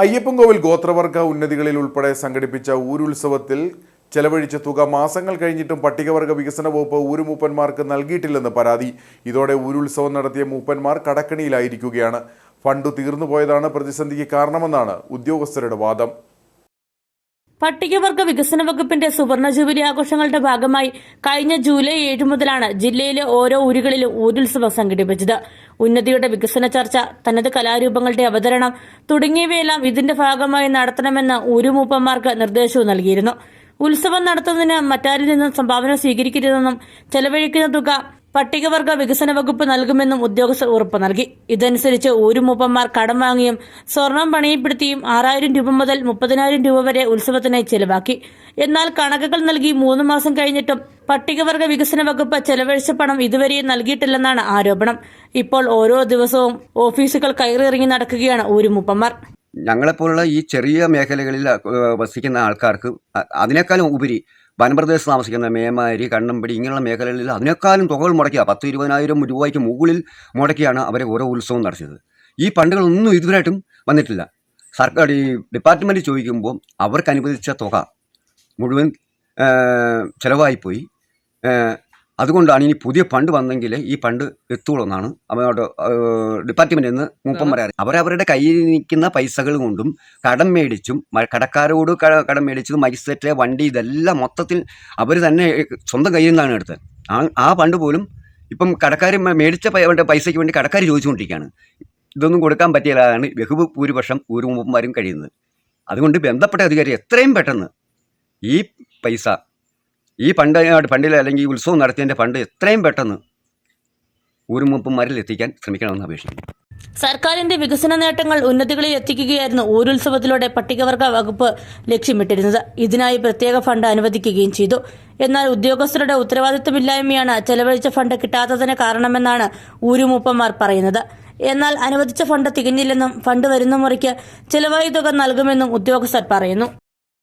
അയ്യപ്പൻകോവിൽ ഗോത്രവർഗ ഉന്നതികളിൽ ഉൾപ്പെടെ സംഘടിപ്പിച്ച ഊരുത്സവത്തിൽ ചെലവഴിച്ച തുക മാസങ്ങൾ കഴിഞ്ഞിട്ടും പട്ടികവർഗ വികസന വകുപ്പ് ഊരുമൂപ്പന്മാർക്ക് നൽകിയിട്ടില്ലെന്ന് പരാതി. ഇതോടെ ഊരുത്സവം നടത്തിയ മൂപ്പന്മാർ കടക്കണിയിലായിരിക്കുകയാണ്. ഫണ്ട് തീർന്നുപോയതാണ് പ്രതിസന്ധിക്ക് കാരണമെന്നാണ് ഉദ്യോഗസ്ഥരുടെ വാദം. പട്ടികവർഗ വികസന വകുപ്പിന്റെ സുവർണ ജൂബിലി ആഘോഷങ്ങളുടെ ഭാഗമായി കഴിഞ്ഞ ജൂലൈ ഏഴ് മുതലാണ് ജില്ലയിലെ ഓരോ ഊരുകളിലും ഊരുത്സവം സംഘടിപ്പിച്ചത്. ഉന്നതിയുടെ വികസന ചർച്ച തനത് കലാരൂപങ്ങളുടെ അവതരണം തുടങ്ങിയവയെല്ലാം ഇതിന്റെ ഭാഗമായി നടത്തണമെന്ന് ഊരുമൂപ്പന്മാർക്ക് നിർദ്ദേശവും നൽകിയിരുന്നു. ഉത്സവം നടത്തുന്നതിന് മറ്റാരിൽ നിന്നും സംഭാവന സ്വീകരിക്കരുതെന്നും ചെലവഴിക്കുന്ന തുക പട്ടികവർഗ വികസന വകുപ്പ് നൽകുമെന്നും ഉദ്യോഗസ്ഥർ ഉറപ്പ് നൽകി. ഇതനുസരിച്ച് ഊരുമൂപ്പന്മാർ കടം വാങ്ങിയും സ്വർണം പണയപ്പെടുത്തിയും ആറായിരം രൂപ മുതൽ മുപ്പതിനായിരം രൂപ വരെ ഉത്സവത്തിനായി ചെലവാക്കി. എന്നാൽ കണക്കുകൾ നൽകി മൂന്ന് മാസം കഴിഞ്ഞിട്ടും പട്ടികവർഗ വികസന വകുപ്പ് ചെലവഴിച്ച പണം ഇതുവരെയും നൽകിയിട്ടില്ലെന്നാണ് ആരോപണം. ഇപ്പോൾ ഓരോ ദിവസവും ഓഫീസുകൾ കയറിയിറങ്ങി നടക്കുകയാണ് ഊരുമൂപ്പന്മാർ ഞങ്ങളെപ്പോലുള്ള ഈ ചെറിയ മേഖലകളിൽ വസിക്കുന്ന ആൾക്കാർക്ക് അതിനേക്കാളും ഉപരി വനപ്രദേശത്ത് താമസിക്കുന്ന മേമാരി കണ്ണമ്പടി ഇങ്ങനെയുള്ള മേഖലകളിൽ അതിനേക്കാളും തുകകൾ മുടക്കുക പത്ത് ഇരുപതിനായിരം രൂപയ്ക്ക് മുകളിൽ മുടക്കിയാണ് അവരെ ഓരോ ഉത്സവം നടത്തിയത്. ഈ ഫണ്ടുകളൊന്നും ഇതുവരെയായിട്ടും വന്നിട്ടില്ല. സർക്കാർ ഈ ഡിപ്പാർട്ട്മെന്റ് ചോദിക്കുമ്പോൾ അവർക്ക് അനുവദിച്ച തുക മുഴുവൻ ചിലവായിപ്പോയി. അതുകൊണ്ടാണ് ഇനി പുതിയ ഫണ്ട് വന്നെങ്കിൽ ഈ ഫണ്ട് എത്തുള്ളൂ എന്നാണ് അവരോട് ഡിപ്പാർട്ട്മെന്റിൽ നിന്ന് മൂപ്പം പറയാറ് അവരവരുടെ കയ്യിൽ നിൽക്കുന്ന പൈസകൾ കൊണ്ടും കടം മേടിച്ചും കടക്കാരോട് കടം മേടിച്ചും മജിസ്ട്രേറ്റ് വണ്ടി ഇതെല്ലാം മൊത്തത്തിൽ അവർ തന്നെ സ്വന്തം കയ്യിൽ നിന്നാണ് എടുത്തത്. ആ ആ ഫണ്ട് പോലും ഇപ്പം കടക്കാർ മേടിച്ച പൈസയ്ക്ക് വേണ്ടി കടക്കാർ ചോദിച്ചുകൊണ്ടിരിക്കുകയാണ്. ഇതൊന്നും കൊടുക്കാൻ പറ്റിയതാണ് ബഹുബ് ഭൂരിപക്ഷം ഊരുമുപ്പന്മാരും കഴിയുന്നത്. അതുകൊണ്ട് ബന്ധപ്പെട്ട അധികാരി എത്രയും പെട്ടെന്ന് ഈ പൈസ ഈ പണ്ട് ഫണ്ടിൽ അല്ലെങ്കിൽ ഈ ഉത്സവം നടത്തിയതിന്റെ പണ്ട് എത്രയും പെട്ടെന്ന് ഊരുമുപ്പന്മാരിൽ എത്തിക്കാൻ ശ്രമിക്കണമെന്ന് അപേക്ഷിക്കുന്നു. സർക്കാരിന്റെ വികസന നേട്ടങ്ങൾ ഉന്നതികളിൽ എത്തിക്കുകയായിരുന്നു ഊരുത്സവത്തിലൂടെ പട്ടികവർഗ വകുപ്പ് ലക്ഷ്യമിട്ടിരുന്നത്. ഇതിനായി പ്രത്യേക ഫണ്ട് അനുവദിക്കുകയും ചെയ്തു. എന്നാൽ ഉദ്യോഗസ്ഥരുടെ ഉത്തരവാദിത്തമില്ലായ്മയാണ് ചെലവഴിച്ച ഫണ്ട് കിട്ടാത്തതിന് കാരണമെന്നാണ് ഊരുമൂപ്പന്മാർ പറയുന്നത്. എന്നാൽ അനുവദിച്ച ഫണ്ട് തികഞ്ഞില്ലെന്നും ഫണ്ട് വരുന്ന മുറയ്ക്ക് ചെലവായി തുക നൽകുമെന്നും ഉദ്യോഗസ്ഥർ പറയുന്നു.